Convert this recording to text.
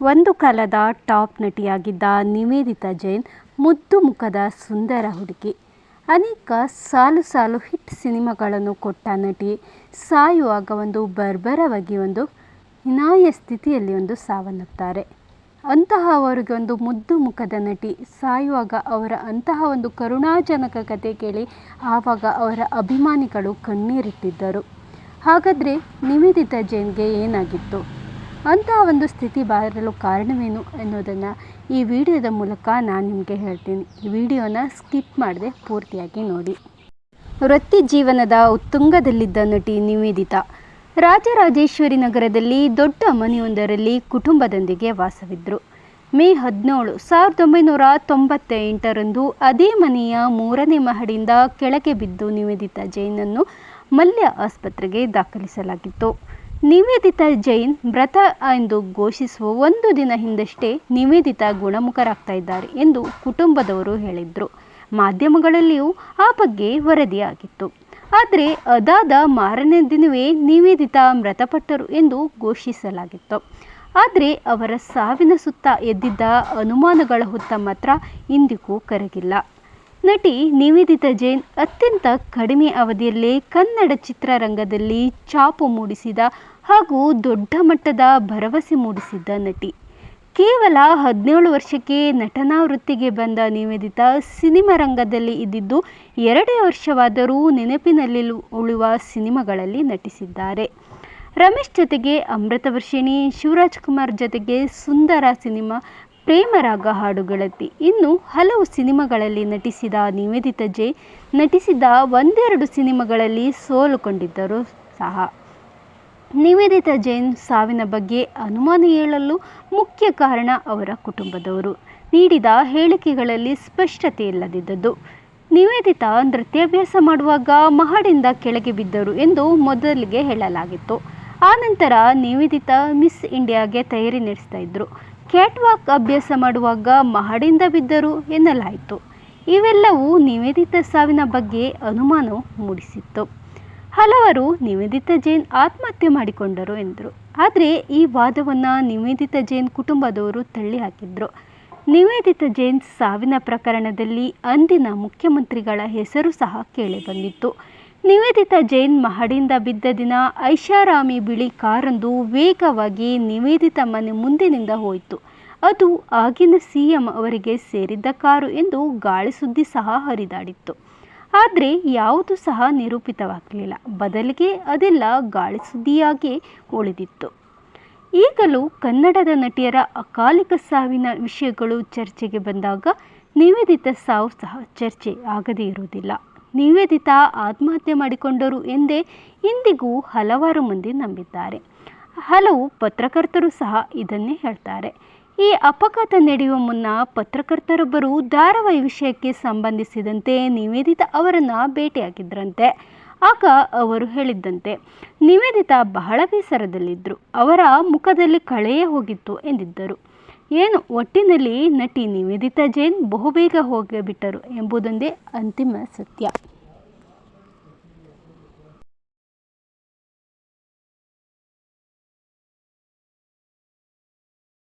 ಒಂದು ಕಾಲದ ಟಾಪ್ ನಟಿಯಾಗಿದ್ದ ನಿವೇದಿತಾ ಜೈನ್ ಮುದ್ದು ಮುಖದ ಸುಂದರ ಹುಡುಗಿ. ಅನೇಕ ಸಾಲು ಸಾಲು ಹಿಟ್ ಸಿನಿಮಾಗಳನ್ನು ಕೊಟ್ಟ ನಟಿ, ಸಾಯುವಾಗ ಒಂದು ಬರ್ಬರವಾಗಿ ಒಂದು ಹೀನಾಯ ಸ್ಥಿತಿಯಲ್ಲಿ ಒಂದು ಸಾವನ್ನುತ್ತಾರೆ ಅಂತಹ ಅವರಿಗೆ ಒಂದು ಮುದ್ದು ಮುಖದ ನಟಿ, ಸಾಯುವಾಗ ಅವರ ಅಂತಹ ಒಂದು ಕರುಣಾಜನಕ ಕತೆ ಕೇಳಿ ಆವಾಗ ಅವರ ಅಭಿಮಾನಿಗಳು ಕಣ್ಣೀರಿಟ್ಟಿದ್ದರು. ಹಾಗಾದರೆ ನಿವೇದಿತಾ ಜೈನ್ಗೆ ಏನಾಗಿತ್ತು? ಅಂತಹ ಒಂದು ಸ್ಥಿತಿ ಬರಲು ಕಾರಣವೇನು ಅನ್ನೋದನ್ನು ಈ ವಿಡಿಯೋದ ಮೂಲಕ ನಾನು ನಿಮಗೆ ಹೇಳ್ತೀನಿ. ಈ ವಿಡಿಯೋನ ಸ್ಕಿಪ್ ಮಾಡದೆ ಪೂರ್ತಿಯಾಗಿ ನೋಡಿ. ವೃತ್ತಿ ಜೀವನದ ಉತ್ತುಂಗದಲ್ಲಿದ್ದ ನಟಿ ನಿವೇದಿತಾ. ರಾಜರಾಜೇಶ್ವರಿ ನಗರದಲ್ಲಿ ದೊಡ್ಡ ಮನೆಯೊಂದರಲ್ಲಿ ಕುಟುಂಬದೊಂದಿಗೆ ವಾಸವಿದ್ದರು ಮೇ ಹದಿನೇಳು, ಸಾವಿರದ ಒಂಬೈನೂರ ತೊಂಬತ್ತೆಂಟರಂದು ಅದೇ ಮನೆಯ ಮೂರನೇ ಮಹಡಿಯಿಂದ ಕೆಳಗೆ ಬಿದ್ದು ನಿವೇದಿತಾ ಜೈನನ್ನು ಮಲ್ಯ ಆಸ್ಪತ್ರೆಗೆ ದಾಖಲಿಸಲಾಗಿತ್ತು. ನಿವೇದಿತಾ ಜೈನ್ ಮೃತ ಎಂದು ಘೋಷಿಸುವ ಒಂದು ದಿನ ಹಿಂದಷ್ಟೇ ನಿವೇದಿತಾ ಗುಣಮುಖರಾಗ್ತಾ ಇದ್ದಾರೆ ಎಂದು ಕುಟುಂಬದವರು ಹೇಳಿದರು. ಮಾಧ್ಯಮಗಳಲ್ಲಿಯೂ ಆ ಬಗ್ಗೆ ವರದಿಯಾಗಿತ್ತು. ಆದರೆ ಅದಾದ ಮಾರನೇ ದಿನವೇ ನಿವೇದಿತಾ ಮೃತಪಟ್ಟರು ಎಂದು ಘೋಷಿಸಲಾಗಿತ್ತು. ಆದರೆ ಅವರ ಸಾವಿನ ಸುತ್ತ ಎದ್ದಿದ್ದ ಅನುಮಾನಗಳ ಹುತ್ತ ಮಾತ್ರ ಇಂದಿಗೂ ಕರಗಿಲ್ಲ. ನಟಿ ನಿವೇದಿತಾ ಜೈನ್ ಅತ್ಯಂತ ಕಡಿಮೆ ಅವಧಿಯಲ್ಲೇ ಕನ್ನಡ ಚಿತ್ರರಂಗದಲ್ಲಿ ಚಾಪು ಮೂಡಿಸಿದ ಹಾಗೂ ದೊಡ್ಡ ಮಟ್ಟದ ಭರವಸೆ ಮೂಡಿಸಿದ್ದ ನಟಿ. ಕೇವಲ ಹದಿನೇಳು ವರ್ಷಕ್ಕೆ ನಟನಾ ವೃತ್ತಿಗೆ ಬಂದ ನಿವೇದಿತಾ ಸಿನಿಮಾ ರಂಗದಲ್ಲಿ ಇದ್ದಿದ್ದು ಎರಡೇ ವರ್ಷವಾದರೂ ನೆನಪಿನಲ್ಲಿ ಉಳುವ ಸಿನಿಮಾಗಳಲ್ಲಿ ನಟಿಸಿದ್ದಾರೆ. ರಮೇಶ್ ಜೊತೆಗೆ ಅಮೃತವರ್ಷಿಣಿ ಶಿವರಾಜ್ ಕುಮಾರ್ ಜೊತೆಗೆ ಸುಂದರ ಸಿನಿಮಾ ಪ್ರೇಮರಾಗ ಹಾಡುಗಳತ್ತಿ ಇನ್ನು ಹಲವು ಸಿನಿಮಾಗಳಲ್ಲಿ ನಟಿಸಿದ ನಿವೇದಿತಾ ಜೆ ನಟಿಸಿದ ಒಂದೆರಡು ಸಿನಿಮಾಗಳಲ್ಲಿ ಸೋಲುಕೊಂಡಿದ್ದರು ಸಹ. ನಿವೇದಿತಾ ಜೈನ್ ಸಾವಿನ ಬಗ್ಗೆ ಅನುಮಾನ ಹೇಳಲು ಮುಖ್ಯ ಕಾರಣ ಅವರ ಕುಟುಂಬದವರು. ನೀಡಿದ ಹೇಳಿಕೆಗಳಲ್ಲಿ ಸ್ಪಷ್ಟತೆ ಇಲ್ಲದಿದ್ದದ್ದು. ನಿವೇದಿತಾ ನೃತ್ಯಾಭ್ಯಾಸ ಮಾಡುವಾಗ ಮಹಡಿಂದ ಕೆಳಗೆ ಬಿದ್ದರು ಎಂದು ಮೊದಲಿಗೆ ಹೇಳಲಾಗಿತ್ತು. ಆನಂತರ ನಿವೇದಿತ ಮಿಸ್ ಇಂಡಿಯಾಗೆ ತಯಾರಿ ನಡೆಸ್ತಾ ಇದ್ದರು ಕ್ಯಾಟ್ ವಾಕ್ ಅಭ್ಯಾಸ ಮಾಡುವಾಗ ಮಹಡಿಂದ ಬಿದ್ದರು ಎನ್ನಲಾಯಿತು. ಇವೆಲ್ಲವೂ ನಿವೇದಿತ ಸಾವಿನ ಬಗ್ಗೆ ಅನುಮಾನ ಮೂಡಿಸಿತ್ತು. ಹಲವರು ನಿವೇದಿತ ಜೈನ್ ಆತ್ಮಹತ್ಯೆ ಮಾಡಿಕೊಂಡರು ಎಂದರು. ಆದರೆ ಈ ವಾದವನ್ನು ನಿವೇದಿತ ಜೈನ್ ಕುಟುಂಬದವರು ತಳ್ಳಿ ಹಾಕಿದ್ರು. ನಿವೇದಿತ ಜೈನ್ ಸಾವಿನ ಪ್ರಕರಣದಲ್ಲಿ ಅಂದಿನ ಮುಖ್ಯಮಂತ್ರಿಗಳ ಹೆಸರು ಸಹ ಕೇಳಿಬಂದಿತ್ತು ನಿವೇದಿತಾ ಜೈನ್ ಮಹಡಿಯಿಂದ ಬಿದ್ದ ದಿನ ಐಷಾರಾಮಿ ಬಿಳಿ ಕಾರೊಂದು ವೇಗವಾಗಿ ನಿವೇದಿತ ಮನೆ ಮುಂದಿನಿಂದ ಹೋಯಿತು. ಅದು ಆಗಿನ ಸಿಎಂ ಅವರಿಗೆ ಸೇರಿದ್ದ ಕಾರು ಎಂದು ಗಾಳಿ ಸುದ್ದಿ ಸಹ ಹರಿದಾಡಿತ್ತು. ಆದರೆ ಯಾವುದು ಸಹ ನಿರೂಪಿತವಾಗಲಿಲ್ಲ. ಬದಲಿಗೆ ಅದೆಲ್ಲ ಗಾಳಿ ಸುದ್ದಿಯಾಗಿ ಉಳಿದಿತ್ತು. ಈಗಲೂ ಕನ್ನಡದ ನಟಿಯರ ಅಕಾಲಿಕ ಸಾವಿನ ವಿಷಯಗಳು ಚರ್ಚೆಗೆ ಬಂದಾಗ ನಿವೇದಿತ ಸಾವು ಸಹ ಚರ್ಚೆ ಆಗದೇ ಇರುವುದಿಲ್ಲ. ನಿವೇದಿತಾ ಆತ್ಮಹತ್ಯೆ ಮಾಡಿಕೊಂಡರು ಎಂದೇ ಇಂದಿಗೂ ಹಲವಾರು ಮಂದಿ ನಂಬಿದ್ದಾರೆ. ಹಲವು ಪತ್ರಕರ್ತರು ಸಹ ಇದನ್ನೇ ಹೇಳ್ತಾರೆ. ಈ ಅಪಘಾತ ನಡೆಯುವ ಮುನ್ನ ಪತ್ರಕರ್ತರೊಬ್ಬರು ಧಾರಾವಾಹಿ ವಿಷಯಕ್ಕೆ ಸಂಬಂಧಿಸಿದಂತೆ ನಿವೇದಿತಾ ಅವರನ್ನು ಭೇಟಿಯಾಗಿದ್ದರಂತೆ ಆಗ ಅವರು ಹೇಳಿದ್ದಂತೆ, ನಿವೇದಿತ ಬಹಳ ಬೇಸರದಲ್ಲಿದ್ದರು ಅವರ ಮುಖದಲ್ಲಿ ಕಳೆಯೇ ಹೋಗಿತ್ತು ಎಂದಿದ್ದರು. ಏನು ಒಟ್ಟಿನಲ್ಲಿ ನಟಿ ನಿವೇದಿತಾ ಜೈನ್ ಬಹುಬೇಗ ಹೋಗಿಬಿಟ್ಟರು ಎಂಬುದೊಂದೇ ಅಂತಿಮ ಸತ್ಯ.